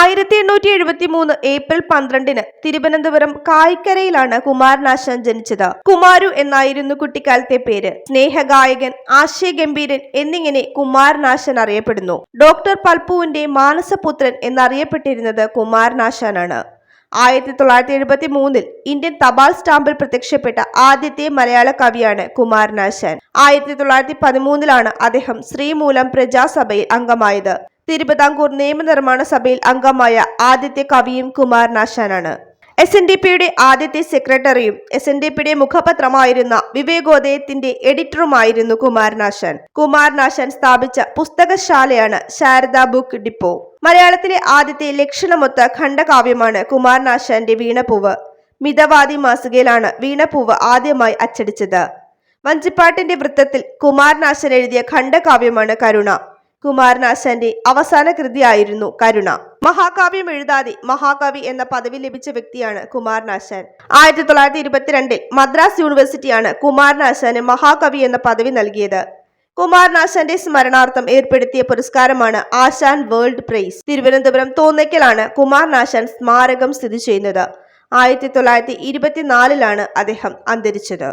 ആയിരത്തി എണ്ണൂറ്റി എഴുപത്തി മൂന്ന് ഏപ്രിൽ പന്ത്രണ്ടിന് തിരുവനന്തപുരം കായിക്കരയിലാണ് കുമാരനാശാൻ ജനിച്ചത്. കുമാരു എന്നായിരുന്നു കുട്ടിക്കാലത്തെ പേര്. സ്നേഹഗായകൻ ആശയഗംഭീരൻ എന്നിങ്ങനെ കുമാരനാശൻ അറിയപ്പെടുന്നു. ഡോക്ടർ പൽപ്പുവിന്റെ മാനസപുത്രൻ എന്നറിയപ്പെട്ടിരുന്നത് കുമാരനാശാനാണ്. ആയിരത്തി തൊള്ളായിരത്തി എഴുപത്തി മൂന്നിൽ ഇന്ത്യൻ തപാൽ സ്റ്റാമ്പിൽ പ്രത്യക്ഷപ്പെട്ട ആദ്യത്തെ മലയാള കവിയാണ് കുമാരനാശാൻ. ആയിരത്തി തൊള്ളായിരത്തി പതിമൂന്നിലാണ് അദ്ദേഹം ശ്രീമൂലം പ്രജാസഭയിൽ അംഗമായത്. തിരുവിതാംകൂർ നിയമനിർമ്മാണ സഭയിൽ അംഗമായ ആദ്യത്തെ കവിയും കുമാരനാശാനാണ് എസ് എൻ ഡി പിയുടെ ആദ്യത്തെ സെക്രട്ടറിയും എസ് എൻ ഡി പിയുടെ മുഖപത്രമായിരുന്ന വിവേകോദയത്തിന്റെ എഡിറ്ററുമായിരുന്നു കുമാരനാശാൻ കുമാരനാശാൻ സ്ഥാപിച്ച പുസ്തകശാലയാണ് ശാരദ ബുക്ക് ഡിപ്പോ. മലയാളത്തിലെ ആദ്യത്തെ ലക്ഷണമൊത്ത ഖണ്ഡകാവ്യമാണ് കുമാരനാശാന്റെ വീണപ്പൂവ് മിതവാദി മാസികയിലാണ് വീണപ്പൂവ് ആദ്യമായി അച്ചടിച്ചത്. വഞ്ചിപ്പാട്ടിന്റെ വൃത്തത്തിൽ കുമാരനാശൻ എഴുതിയ ഖണ്ഡകാവ്യമാണ് കരുണ. കുമാരനാശാന്റെ അവസാന കൃതിയായിരുന്നു കരുണ. മഹാകാവ്യം എഴുതാതെ മഹാകവി എന്ന പദവി ലഭിച്ച വ്യക്തിയാണ് കുമാരനാശാൻ. ആയിരത്തി തൊള്ളായിരത്തി ഇരുപത്തിരണ്ടിൽ മദ്രാസ് യൂണിവേഴ്സിറ്റിയാണ് കുമാരനാശാന് മഹാകവി എന്ന പദവി നൽകിയത്. കുമാരനാശാന്റെ സ്മരണാർത്ഥം ഏർപ്പെടുത്തിയ പുരസ്കാരമാണ് ആശാൻ വേൾഡ് പ്രൈസ്. തിരുവനന്തപുരം തോന്നയ്ക്കലാണ് കുമാരനാശാൻ സ്മാരകം സ്ഥിതി ചെയ്യുന്നത്. ആയിരത്തി തൊള്ളായിരത്തി ഇരുപത്തിനാലിലാണ് അദ്ദേഹം അന്തരിച്ചത്.